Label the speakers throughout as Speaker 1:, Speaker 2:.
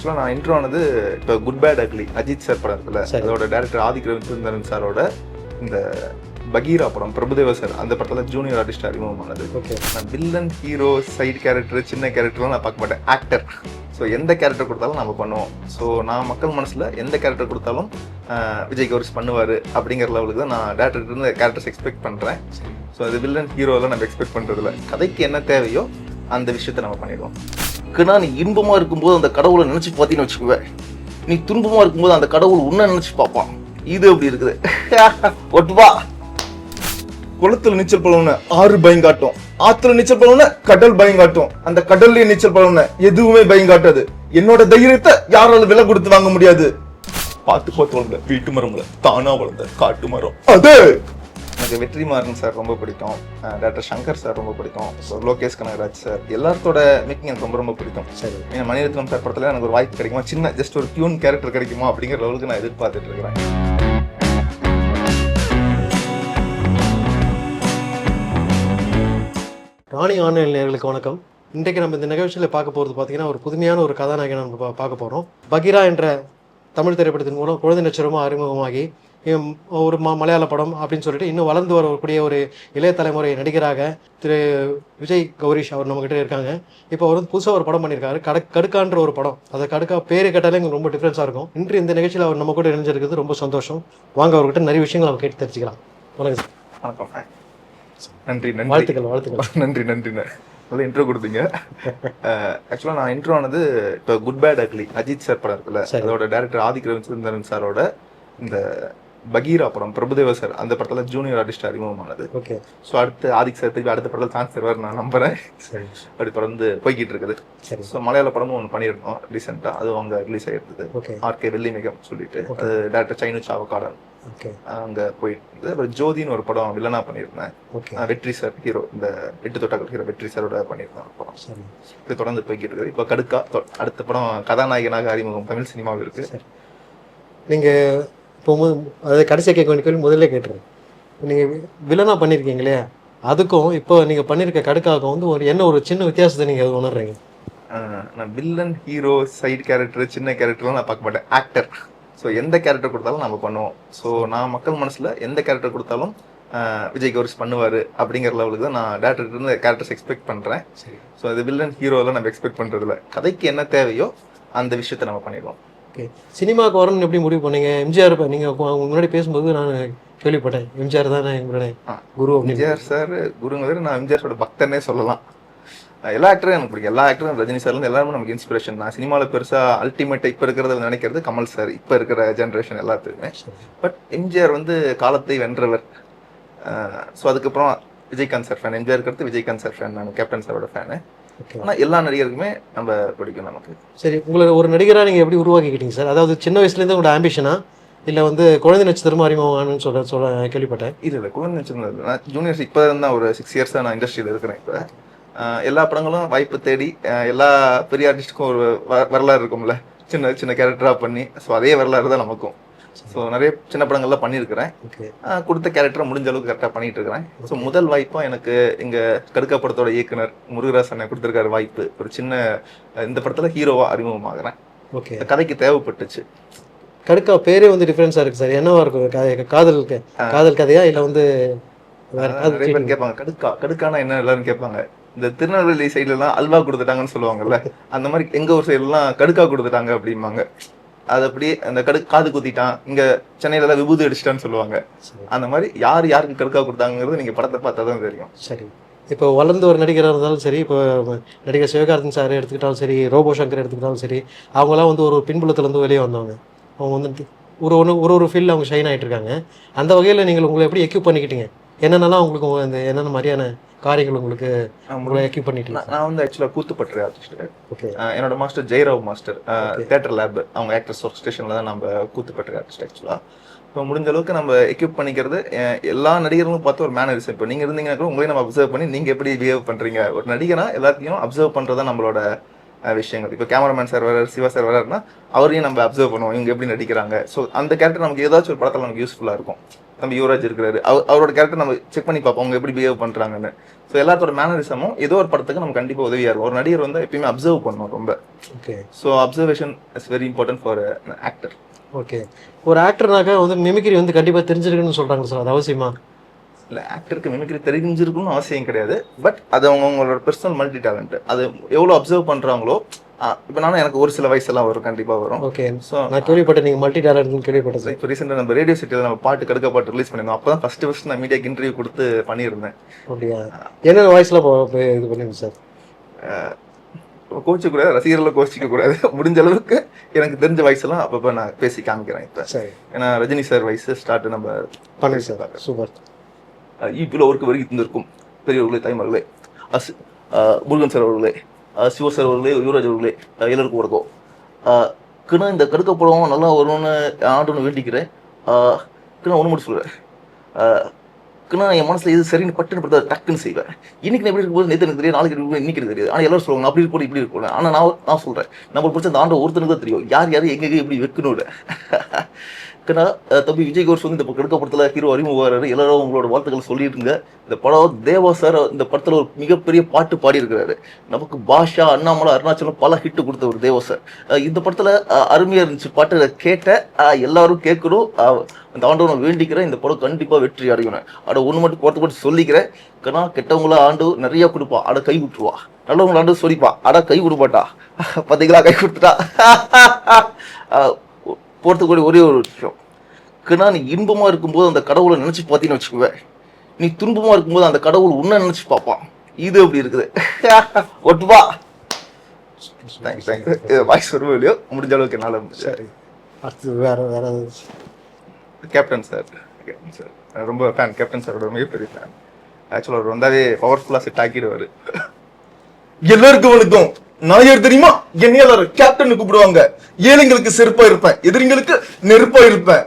Speaker 1: ஆக்சுவலாக நான் இன்ட்ரோ ஆனது இப்போ good bad ugly Ajith sir
Speaker 2: சரி.
Speaker 1: அதோட டேரக்டர் ஆதிக் ரவிச்சந்திரன் சாரோட இந்த பகீரா படம் பிரபுதேவா சார் அந்த படத்தில் ஜூனியர் ஆர்டிஸ்ட் அறிமுகமானது.
Speaker 2: ஓகே
Speaker 1: நான் வில்லன் ஹீரோ சைடு கேரக்டர் சின்ன கேரக்டர்லாம் நான் பார்க்க மாட்டேன். ஆக்டர் ஸோ எந்த கேரக்டர் கொடுத்தாலும் நம்ம பண்ணுவோம். ஸோ நான் மக்கள் மனசில் எந்த கேரக்டர் கொடுத்தாலும் விஜய் கௌரிஸ் பண்ணுவார் அப்படிங்கிற லெவலுக்கு தான் நான் டேரக்டர் இருந்து கேரக்டர்ஸ் எக்ஸ்பெக்ட் பண்ணுறேன் ஸோ அது வில்லன் ஹீரோலாம் நம்ம எக்ஸ்பெக்ட் பண்ணுறதில்ல கதைக்கு என்ன தேவையோ அந்த விஷயத்தை நம்ம பண்ணிடுவோம்.
Speaker 3: ஏன்னா நீ இன்பமா இருக்கும்போது அந்த கடவுளை நினைச்சு பார்த்தீங்கன்னு வச்சுக்குவேன் நீ துன்பமா இருக்கும்போது அந்த கடவுள் உன்னை நினைச்சு பார்ப்பான். இது அப்படி இருக்குது? ஒட்டுவா
Speaker 1: குளத்துல நீச்சல் பழம்னு ஆறு பயங்காட்டும் ஆத்துல நீச்சல் பழம்னு கடல் பயங்காட்டும் அந்த கடல்ல நீச்சல் பழம்னு எதுவுமே பயங்காட்டாது என்னோட தைரியத்தை யாராலும் விலை கொடுத்து வாங்க முடியாது. பார்த்து பார்த்து வளர்ந்த வீட்டு மரம்ல தானா வளர்ந்த காட்டு மரம். அது! எனக்கு வெற்றிமாறன் சார் ரொம்ப பிடிக்கும். டாக்டர் சங்கர் சார் ரொம்ப பிடிக்கும். So, லோகேஷ் கனகராஜ் சார் எல்லாத்தோட மேக்கிங் எனக்கு ரொம்ப ரொம்ப பிடிக்கும்.
Speaker 2: சரி.
Speaker 1: ஏன்னா மணிரத்னம் சார் படத்துல எனக்கு ஒரு வாய்ப்பு கிடைக்குமா? சின்ன ஜஸ்ட் ஒரு டியூன் கேரக்டர் கிடைக்குமா? அப்படிங்கிற லெவலுக்கு நான் எதிர்பார்த்துட்டு இருக்கிறேன்.
Speaker 2: ராணி ஆன்லைன் நேயர்களுக்கு வணக்கம். இன்றைக்கு நம்ம இந்த நிகழ்ச்சியில் பார்க்க போகிறது பார்த்தீங்கன்னா ஒரு புதுமையான ஒரு கதாநாயகனை நம்ம பார்க்க போகிறோம் பகீரா என்ற தமிழ் திரைப்படத்தின் மூலம் குழந்தை நட்சத்திரமாக அறிமுகமாகி ஒரு ம மலையாள படம் அப்படின்னு சொல்லிட்டு இன்னும் வளர்ந்து வரக்கூடிய ஒரு இளைய தலைமுறை நடிகராக திரு விஜய் கௌரிஷ் அவர் நம்மகிட்ட இருக்காங்க. இப்போ அவர் வந்து புதுசாக ஒரு படம் பண்ணியிருக்காரு. கட கடுக்கான்ற ஒரு படம். அந்த கடுக்கா பேரு கேட்டாலே எங்களுக்கு ரொம்ப டிஃப்ரென்ஸாக இருக்கும். இன்று இந்த நிகழ்ச்சியில் அவர் நம்ம கூட இணைஞ்சிருக்கிறது ரொம்ப சந்தோஷம். வாங்க அவர்கிட்ட நிறைய விஷயங்கள் நம்ம கேட்டு தெரிஞ்சுக்கலாம். வணக்கம் சார்.
Speaker 1: வணக்கம் நன்றி நன்றி.
Speaker 2: வாழ்த்துக்கள் வாழ்த்துக்கள்.
Speaker 1: நன்றி நன்றி. நல்ல இன்ட்ரோ கொடுத்தீங்க. ஆக்சுவலாக நான் இன்ட்ரோ ஆனது இப்போ good bad ugly Ajith sir படம் இருக்குல்ல.
Speaker 2: சரி.
Speaker 1: அதோட டேரக்டர் ஆதிக் ரவிச்சந்திரன் சாரோட இந்த பகீரா படம் பிரபுதேவா சார் அந்த படத்தில் ஜூனியர் ஆர்டிஸ்ட் அறிமுகமானது.
Speaker 2: ஓகே
Speaker 1: ஸோ அடுத்து ஆதிக் சார் திருப்பி அடுத்த படத்தில் சான்ஸ் தருவார் நான் நம்புறேன்.
Speaker 2: சரி.
Speaker 1: அப்படி தொடர்ந்து போய்கிட்டு இருக்குது.
Speaker 2: சரி.
Speaker 1: ஸோ மலையாள படமும் ஒன்று பண்ணியிருந்தோம் ரீசெண்டாக அது அவங்க ரிலீஸ் ஆயிருந்தது. ஆர்கே வெள்ளிமிகம் சொல்லிட்டு. அது டேரக்டர் சைனு சாவக்காடன்.
Speaker 2: ஓகே
Speaker 1: அங்கே போயிட்டு அப்புறம் ஜோதின்னு ஒரு படம் வில்லனா பண்ணியிருந்தேன். வெற்றி சார் ஹீரோ இந்த எட்டு தொட்டாக்கள் ஹீரோ வெற்றி சாரோட பண்ணியிருந்தேன் படம். இது தொடர்ந்து போய்கிட்டு இருக்குது. இப்போ கடுக்கா அடுத்த படம் கதாநாயகனாக அறிமுகம் தமிழ் சினிமாவில் இருக்கு.
Speaker 2: நீங்கள் இப்போ அதை கடைசியாக கேட்க வேண்டிய கேள்வி முதல்ல கேட்டுருங்க. நீங்கள் வில்லனாக பண்ணியிருக்கீங்க இல்லையா? அதுக்கும் இப்போ நீங்கள் பண்ணியிருக்க கடுக்காக்கும் வந்து ஒரு என்ன ஒரு சின்ன வித்தியாசத்தை நீங்கள் உணர்றீங்க?
Speaker 1: ஆஹ் நான் வில்லன் ஹீரோ சைடு கேரக்டர் சின்ன கேரக்டர்லாம் நான் பார்க்க மாட்டேன். ஆக்டர் ஸோ எந்த கேரக்டர் கொடுத்தாலும் நம்ம பண்ணுவோம். ஸோ நான் மக்கள் மனசில் எந்த கேரக்டர் கொடுத்தாலும் விஜய் கௌரிஸ் பண்ணுவார் அப்படிங்கிற லெவலுக்கு தான் நான் டேரக்டர் இருந்து கேரக்டர்ஸ் எக்ஸ்பெக்ட் பண்ணுறேன்
Speaker 2: சரி.
Speaker 1: ஸோ அது வில்லன் ஹீரோலாம் நம்ம எக்ஸ்பெக்ட் பண்ணுறதில்ல கதைக்கு என்ன தேவையோ அந்த விஷயத்தை நம்ம பண்ணிடுவோம்.
Speaker 2: ஓகே சினிமாவுக்கு வரணும்னு எப்படி முடிவு பண்ணீங்க? எம்ஜிஆர் இப்போ நீங்கள் முன்னாடி பேசும்போது நான் கேள்விப்பட்டேன். எம்ஜிஆர் தான் எங்களுடைய. குரு
Speaker 1: எம்ஜிஆர் சார் குருங்கிறது நான் எம்ஜிஆரோட பக்தனே சொல்லலாம். எல்லா ஆக்டரும் எனக்கு பிடிக்கும். எல்லா ஆக்டரும் ரஜினி சார்லேருந்து எல்லாருமே நமக்கு இன்ஸ்பிரேஷன் நான் சினிமாவில் பெருசாக அல்டிமேட் இப்போ இருக்கிறத நினைக்கிறது கமல் சார். இப்போ இருக்கிற ஜென்ரேஷன் எல்லாத்துக்குமே. பட் எம்ஜிஆர் வந்து காலத்தை வென்றவர். ஸோ அதுக்கப்புறம் விஜயகாந்த் சார் ஃபேன் எம்ஜிஆர் இருக்கிறது விஜயகாந்த் சார் ஃபேன் நான் கேப்டன் சாரோட ஃபேனு ஆனால் எல்லா நடிகருக்குமே நம்ம பிடிக்கும் நமக்கு.
Speaker 2: சரி உங்களை ஒரு நடிகராக நீங்கள் எப்படி உருவாக்கிக்கிட்டீங்க சார்? அதாவது சின்ன வயசுலேருந்து உங்களோட ஆம்பிஷனா இல்லை வந்து குழந்தை நட்சத்திரமா அறிமுகமானு சொல்ல சொல்ல கேள்விப்பட்டேன்.
Speaker 1: இல்லை இல்லை குழந்தை வச்சிருந்தது நான் ஜூனியர்ஸ் இப்போ தான் ஒரு சிக்ஸ் இயர்ஸாக நான் இண்டஸ்ட்ரியில் இருக்கிறேன் இப்போ. எல்லா படங்களும் வாய்ப்பு தேடி எல்லா பெரிய ஆர்டிஸ்ட்டுக்கும் ஒரு வரலாறு இருக்கும்ல. சின்ன சின்ன கேரக்டராக பண்ணி ஸோ அதே வரலாறு தான் நமக்கும். ஸோ நிறைய சின்ன படங்கள்லாம் பண்ணியிருக்கிறேன். கொடுத்த கேரக்டரை முடிஞ்ச அளவுக்கு கரெக்டாக பண்ணிட்டு இருக்கிறேன் ஸோ முதல் வாய்ப்பாக எனக்கு இங்கே கடுக்கா படத்தோட இயக்குனர் முருகராஜ் அண்ணன் கொடுத்துருக்காரு வாய்ப்பு. ஒரு சின்ன இந்த படத்தில் ஹீரோவாக அறிமுகமாகறேன்.
Speaker 2: ஓகே
Speaker 1: கதைக்கு தேவைப்பட்டுச்சு.
Speaker 2: கடுக்கா பேரே வந்து டிஃப்ரென்ஸாக இருக்குது சார். என்னவா இருக்கும்? காதல் காதல் கதையா? இல்லை வந்து
Speaker 1: நிறைய பேர்? கேட்பாங்க கடுக்கா கடுக்கானா என்ன எல்லாரும் கேட்பாங்க? இந்த திருநெல்வேலி சைடுல எல்லாம் அல்வா கொடுத்துட்டாங்கன்னு சொல்லுவாங்கல்ல அந்த மாதிரி எங்க ஊர் சைடுல எல்லாம் கடுக்கா கொடுத்துட்டாங்க அப்படிம்பாங்க. அது அப்படியே அந்த கடு காது குத்திட்டான். இங்க சென்னையில எல்லாம் விபூதி அடிச்சிட்டான்னு சொல்லுவாங்க.
Speaker 2: சரி.
Speaker 1: அந்த மாதிரி யார் யாருக்கு கடுக்கா கொடுத்தாங்கிறது நீங்க படத்தை பார்த்தா தான் தெரியும்.
Speaker 2: சரி. இப்போ வளர்ந்து ஒரு நடிகராக இருந்தாலும் சரி இப்போ நடிகர் சிவகார்த்தின் சார் எடுத்துக்கிட்டாலும் சரி ரோபோ சங்கர் எடுத்துக்கிட்டாலும் சரி அவங்களாம் வந்து ஒரு பின்புலத்துலேருந்து வெளியே வந்தவங்க. அவங்க வந்து ஒரு ஒன்று ஒரு ஒரு ஃபீல்டில் அவங்க ஷைன் ஆகிட்டு இருக்காங்க. அந்த வகையில் நீங்கள் உங்களை எப்படி எக்யூப் பண்ணிக்கிட்டீங்க? என்னென்னலாம் உங்களுக்கு உங்க- இந்த என்னென்ன மாதிரியான காரியங்கள் உங்களுக்கு உங்களை எக்யூப் பண்ணிட்டீங்க
Speaker 1: நான் வந்து ஆக்சுவலா கூத்துப்பட்டு ஆர்டிஸ்ட்
Speaker 2: ஓகே
Speaker 1: என்னோட master Jayarao master. Theatre lab அவங்க ஆக்டர்ஸ் ஒர்க் ஸ்டேஷன்ல தான் நம்ம கூத்துப்பட்டு ஆர்டிஸ்ட் ஆக்சுவலா இப்போ முடிஞ்ச அளவுக்கு நம்ம எக்யூப் பண்ணிக்கிறது எல்லா நடிகர்களும் பார்த்து ஒரு மேனரிசம் இப்போ நீங்க இருந்தீங்கன்னா கூட உங்களையும் நம்ம அப்சர்வ் பண்ணி நீங்க எப்படி பிஹேவ் பண்றீங்க? ஒரு நடிகனா எல்லாத்தையும் அப்சர்வ் பண்றதா நம்மளோட விஷயங்கள். இப்போ கேமராமேன் சார் வராரு சிவா சார் வராருன்னா அவரையும் நம்ம அப்சர்வ் பண்ணுவோம். இவங்க எப்படி நடிக்கிறாங்க? ஸோ அந்த கேரக்டர் நமக்கு ஏதாச்சும் ஒரு படத்தில் நமக்கு யூஸ்ஃபுல்லாக இருக்கும். தம்பி யுவராஜ் இருக்கிறாரு. அவர் அவரோட கேரக்டர் நம்ம செக் பண்ணி பார்ப்போம். அவங்க எப்படி பிஹேவ் பண்றாங்கன்னு. ஸோ எல்லாத்தோட மேனரிசமும் ஏதோ ஒரு படத்துக்கு நம்ம கண்டிப்பா உதவியா இருக்கும் ஒரு நடிகர் வந்து எப்பயுமே அப்சர்வ் பண்ணணும் ரொம்ப.
Speaker 2: Okay
Speaker 1: so observation is very important for actor
Speaker 2: okay ஒரு ஆக்டர்னாக்கா வந்து மிமிக்ரி வந்து கண்டிப்பாக தெரிஞ்சிருக்குன்னு சொல்கிறாங்க சார். அது அவசியமா?
Speaker 1: இல்ல ஆக்டருக்கு மிமிக்ரி தெரிஞ்சிருக்கணும்னு அவசியம் கிடையாது. பட் அது அவங்க அவங்களோட பர்சனல் மல்டி டேலண்ட் அது எவ்வளவு அப்சர்வ் பண்றாங்களோ இப்போ நானும் எனக்கு ஒரு சில வயசெல்லாம் வரும் கண்டிப்பா வரும்.
Speaker 2: ஓகே.
Speaker 1: ஸோ
Speaker 2: நான் கேள்விப்பட்டேன் நீங்கள் மல்டி டேலண்ட்னு கேள்விப்பட்டது.
Speaker 1: இப்போ ரீசெண்டாக நம்ம ரேடியோ சிட்டியில் நம்ம பாட்டு கடுக்க பாட்டு ரிலீஸ் பண்ணியிருந்தோம். அப்போ தான் ஃபஸ்ட்டு ஃபஸ்ட் நான் மீடியாக்கு இன்டர்வியூ கொடுத்து பண்ணியிருந்தேன்.
Speaker 2: அப்படியா? என்னென்ன வாய்ஸில் இது பண்ணுங்க சார்?
Speaker 1: கோச்சிக்க கூடாது ரசிகர்களை கோச்சிக்க கூடாது. முடிஞ்ச அளவுக்கு எனக்கு தெரிஞ்ச வயசுலாம் அப்பப்போ நான் பேசி காமிக்கிறேன் இப்போ.
Speaker 2: சரி.
Speaker 1: ஏன்னா ரஜினி சார் வயசு ஸ்டார்ட் நம்ம
Speaker 2: பண்ணுங்க சார். சூப்பர்.
Speaker 1: ஈப்பில் ஒர்க்கு வருகை தந்திருக்கும் பெரியவர்களே தாய்மார்களே. அஸ் முருகன் சார் அவர்களே சிவசர் அவர்களே யுவராஜ் அவர்களே எல்லாருக்கும் வணக்கம். கிணா இந்த கடுக்க படம் நல்லா வரும்னு ஆண்டுன்னு வேண்டிக்கிறேன். அஹ் கிணா ஒன்று மட்டும் சொல்கிறேன் கிணா என் மனசில் எது சரின்னு பட்டுன்னு படுத்த டக்குன்னு செய்வேன். இன்னைக்கு நான் எப்படி இருக்கும்போது நேற்று எனக்கு தெரியும் நாளைக்கு இருக்கும் இன்னைக்கு தெரியாது. ஆனால் எல்லாரும் சொல்லுவாங்க அப்படி இருக்கும் இப்படி இருக்கும் ஆனால் நான் நான் சொல்கிறேன் நம்மளுக்கு பிடிச்ச அந்த ஆண்டு ஒருத்தனுக்கு தான் தெரியும். யார் யார் எங்கே எப்படி வைக்கணும்னு. ஏன்னா தம்பி விஜய் கோர்ஸ் வந்து இந்த கெடுக்க படத்தில் ஹீரோ அறிமுகவாரு எல்லாரும் உங்களோட வாழ்த்துக்கள் சொல்லிடுங்க. இந்த படம் தேவா சார் இந்த படத்தில் ஒரு மிகப்பெரிய பாட்டு பாடி இருக்கிறாரு நமக்கு பாஷா அண்ணாமலை அருணாச்சலம் பல ஹிட்டு கொடுத்த ஒரு தேவா சார். இந்த படத்தில் அருமையாக இருந்துச்சு பாட்டு கேட்டேன் கேட்ட எல்லாரும் கேட்கணும். அந்த ஆண்டவனை வேண்டிக்கிறேன். இந்த படம் கண்டிப்பாக வெற்றி அடையணும் அட ஒன்று மட்டும் கோர்த்து மட்டும் சொல்லிக்கிறேன். கண்ணா கெட்டவங்கள ஆண்டு நிறைய கொடுப்பா. அட கை விட்டுருவா. நல்லவங்கள ஆண்டு சொல்லிப்பா. அட கை விடுப்பாட்டா பார்த்தீங்களா கை கொடுத்துட்டா. கூட ஒரே ஒரு விஷயம். ஏன்னா நீ இன்பமா இருக்கும்போது அந்த கடவுளை நினைச்சு பார்த்தீங்கன்னு வச்சுக்குவேன் நீ துன்பமா இருக்கும்போது அந்த கடவுள் உன்னை நினைச்சு பார்ப்பான். இது அப்படி இருக்குது? ஒட்டுவா தேங்க்ஸ் தேங்க்ஸ் வாய்ஸ் வருவோம் இல்லையோ முடிஞ்ச அளவுக்கு என்னால்
Speaker 2: சரி. அடுத்து வேற வேற?
Speaker 1: கேப்டன் சார் கேப்டன் சார் ரொம்ப ஃபேன் கேப்டன் சாரோட மிகப்பெரிய ஃபேன் ஆக்சுவலாக அவர் வந்தாவே பவர்ஃபுல்லாக செட் ஆக்கிடுவார். எல்லாருக்கும் வணக்கம். நாயர் தெரியுமா? என்னைய எல்லாரும் கேப்டன் கூப்பிடுவாங்க. ஏழைங்களுக்கு செருப்பா இருப்பேன். எதிரிங்களுக்கு நெருப்பா இருப்பேன்.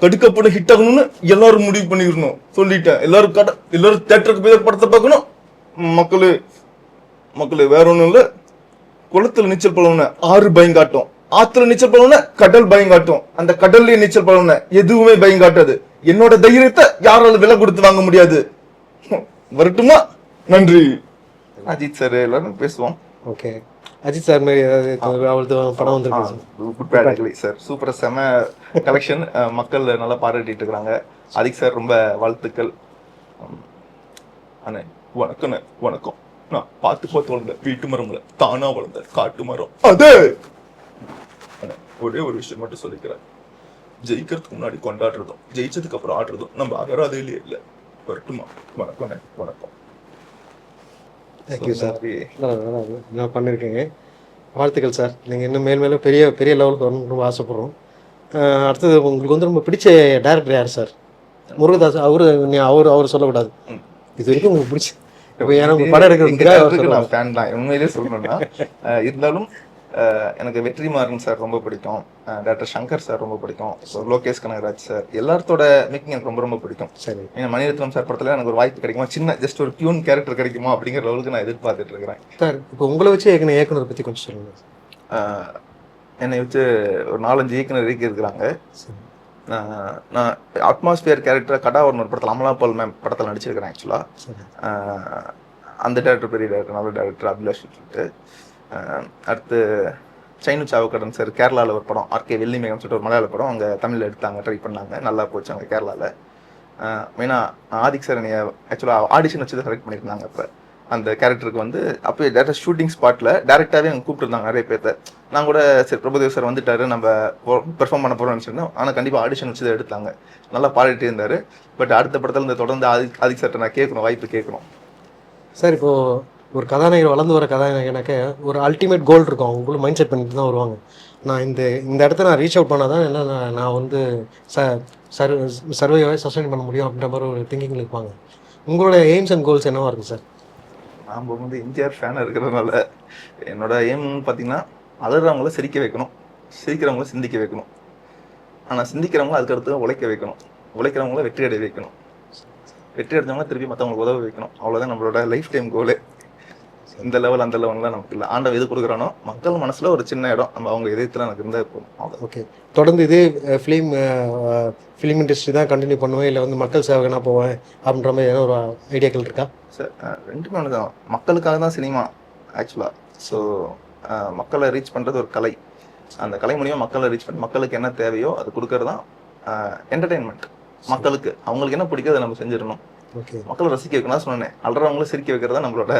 Speaker 1: கடுக்கப்பட ஹிட் ஆகணும்னு எல்லாரும் முடிவு பண்ணிடணும். சொல்லிட்டேன். எல்லாரும் கட எல்லாரும் தேட்டருக்கு போய் படத்தை பார்க்கணும். மக்களே மக்களே வேற ஒன்றும் இல்லை. குளத்துல நீச்சல் பழவுன ஆறு பயங்காட்டும் ஆத்துல நீச்சல் பழவுன கடல் பயங்காட்டும் அந்த கடல்லயே நீச்சல் பழவுன எதுவுமே பயங்காட்டாது என்னோட தைரியத்தை யாராலும் விலை கொடுத்து வாங்க முடியாது. வரட்டுமா? நன்றி. அஜித் சார் எல்லாரும் பேசுவோம்.
Speaker 2: ஓகே அஜித் சார் மாதிரி ஏதாவது அவரது படம் வந்திருக்கு. Sir
Speaker 1: good bad ugly sir super செம கலெக்ஷன் மக்கள் நல்லா பாராட்டிட்டு இருக்காங்க. அதுக்கு சார் ரொம்ப வாழ்த்துக்கள். அண்ணே வணக்கண்ணே வணக்கம். நான் பார்த்து பார்த்து வளர்ந்த வீட்டு மரம்ல தானா வளர்ந்த காட்டு மரம். அதே! ஒரே ஒரு விஷயம் மட்டும் சொல்லிக்கிறேன். ஜெயிக்கிறதுக்கு முன்னாடி கொண்டாடுறதும் ஜெயிச்சதுக்கு அப்புறம் ஆடுறதும் நம்ம அகராதையிலேயே இல்லை. வரட்டுமா? வணக்கண்ணே வணக்கம்.
Speaker 2: தேங்க்யூ சார்
Speaker 1: சரி.
Speaker 2: நான் பண்ணியிருக்கேங்க. வாழ்த்துக்கள் சார் நீங்கள் இன்னும் மேல் மேலும் பெரிய பெரிய லெவலுக்கு வரணும்னு ரொம்ப ஆசைப்படுறோம். அடுத்தது உங்களுக்கு வந்து ரொம்ப பிடிச்ச டேரக்டர் யார் சார் முருகதாஸ் அவரு நீ அவர் அவர் சொல்லக்கூடாது. இது வரைக்கும் உங்களுக்கு பிடிச்ச இப்போ எனக்கு படம் எடுக்கிறதுக்காக
Speaker 1: நான் ஃபேன் தான். உண்மையிலேயே சொல்லணும்னா இருந்தாலும் எனக்கு வெற்றிமாறன் சார் ரொம்ப பிடிக்கும். டாக்டர் சங்கர் சார் ரொம்ப பிடிக்கும். So, Lokesh Kanagaraj sir. எல்லாத்தோட மேக்கிங் எனக்கு ரொம்ப ரொம்ப பிடிக்கும்.
Speaker 2: சரி.
Speaker 1: ஏன்னா மணிரத்னம் சார் படத்துல எனக்கு ஒரு வாய்ப்பு கிடைக்குமா? சின்ன ஜஸ்ட் ஒரு பியூன் கேரக்டர் கிடைக்குமா? அப்படிங்கிற லெவலுக்கு நான் எதிர்பார்த்துட்டு இருக்கிறேன்.
Speaker 2: சார் இப்போ உங்களை வச்சு ஏற்கனவே இயக்குனர் பற்றி கொஞ்சம் சொல்லுங்கள்
Speaker 1: என்னை வச்சு ஒரு நாலஞ்சு இயக்குனர் இயக்கி இருக்கிறாங்க. நான் அட்மாஸ்பியர் கேரக்டர் கடாவர்னு ஒரு படத்தில் அமலா பால் மேம் படத்தில் நடிச்சிருக்கிறேன் ஆக்சுவலாக அந்த டேரக்டர் பெரிய டேரக்டர் நல்ல டேரக்டர் அபிலாஷ் சொல்லிட்டு. அடுத்து சைனு சாவுக்கடன் சார் கேரளாவில் ஒரு படம் ஆர்கே வெள்ளிமேகம் சொல்லிட்டு ஒரு மலையாள படம் அங்கே தமிழில் எடுத்தாங்க ட்ரை பண்ணாங்க நல்லா போச்சு அங்கே கேரளாவில் மெயினாக ஆதிக் சார் என்னைய ஆக்சுவலாக ஆடிஷன் வச்சு தான் செலக்ட் பண்ணியிருந்தாங்க அப்போ. அந்த கேரக்டருக்கு வந்து அப்போ டேரக்டர் ஷூட்டிங் ஸ்பாட்டில் டேரெக்டாகவே அங்கே கூப்பிட்டுருந்தாங்க நிறைய பேர்த்த. நான் கூட சரி பிரபுதேவ் சார் வந்துட்டாரு நம்ம பெர்ஃபார்ம் பண்ண போகிறோம்னு நினச்சிருந்தோம். ஆனால் கண்டிப்பாக ஆடிஷன் வச்சு தான் எடுத்தாங்க. நல்லா பாடிட்டு இருந்தார். பட் அடுத்த படத்தில் இந்த தொடர்ந்து ஆதிக் ஆதிக் சார்கிட்ட நான் கேட்கணும் வாய்ப்பு கேட்கணும்.
Speaker 2: சார் இப்போது ஒரு கதாநாயகர் வளர்ந்து வர கதாநாயகனாக்க ஒரு அல்டிமேட் கோல் இருக்கும். அவங்களும் மைண்ட் செட் பண்ணிட்டு தான் வருவாங்க. நான் இந்த இந்த இடத்த நான் ரீச் அவுட் பண்ணால் தான் என்ன நான் நான் வந்து ச சர்வ சர்வைவை சஸ்டைன் பண்ண முடியும் அப்படின்ற மாதிரி ஒரு திங்கிங்கில் இருப்பாங்க. உங்களோட எய்ம்ஸ் அண்ட் கோல்ஸ் என்னவாக இருக்கும் சார்
Speaker 1: நாம் வந்து எம்ஜிஆர் ஃபேனாக இருக்கிறதுனால என்னோட எய்ம்னு பார்த்தீங்கன்னா அலறவங்கள சிரிக்க வைக்கணும். சிரிக்கிறவங்கள சிந்திக்க வைக்கணும். ஆனால் சிந்திக்கிறவங்கள அதுக்கு அடுத்து உழைக்க வைக்கணும். உழைக்கிறவங்கள வெற்றி அடைய வைக்கணும். வெற்றி அடைஞ்சவங்கள திருப்பி மற்றவங்களுக்கு உதவ வைக்கணும். அவ்வளோதான் நம்மளோட லைஃப் டைம் கோலு இந்த லெவல் அந்த லெவல்லாம் நமக்கு இல்லை. ஆண்டவன் எது கொடுக்குறானோ மக்கள் மனசுல ஒரு சின்ன இடம். நம்ம அவங்க இதயத்துல எனக்கு இருந்தா இருக்கும்.
Speaker 2: ஓகே தொடர்ந்து இதே ஃபிலிம் ஃபிலிம் இண்டஸ்ட்ரி தான் கண்டினியூ பண்ணுவேன். இல்லை வந்து மக்கள் சேவகனா போவேன் அப்படின்ற மாதிரி ஏதோ ஒரு ஐடியாக்கள் இருக்கா?
Speaker 1: சார் ரெண்டுமே ஒன்று தான் மக்களுக்காக தான் சினிமா ஆக்சுவலாக ஸோ மக்களை ரீச் பண்ணுறது ஒரு கலை. அந்த கலை மூலியமா மக்களை ரீச் பண்ணி மக்களுக்கு என்ன தேவையோ அது கொடுக்கறது தான் என்டர்டெயின்மெண்ட் மக்களுக்கு அவங்களுக்கு என்ன பிடிக்குதோ அதை நம்ம செஞ்சிடணும்.
Speaker 2: ஓகே
Speaker 1: மக்களை ரசிக்க வைக்கணும் சொன்னேன். அல்றவங்களும் சிரிக்க வைக்கிறது தான் நம்மளோட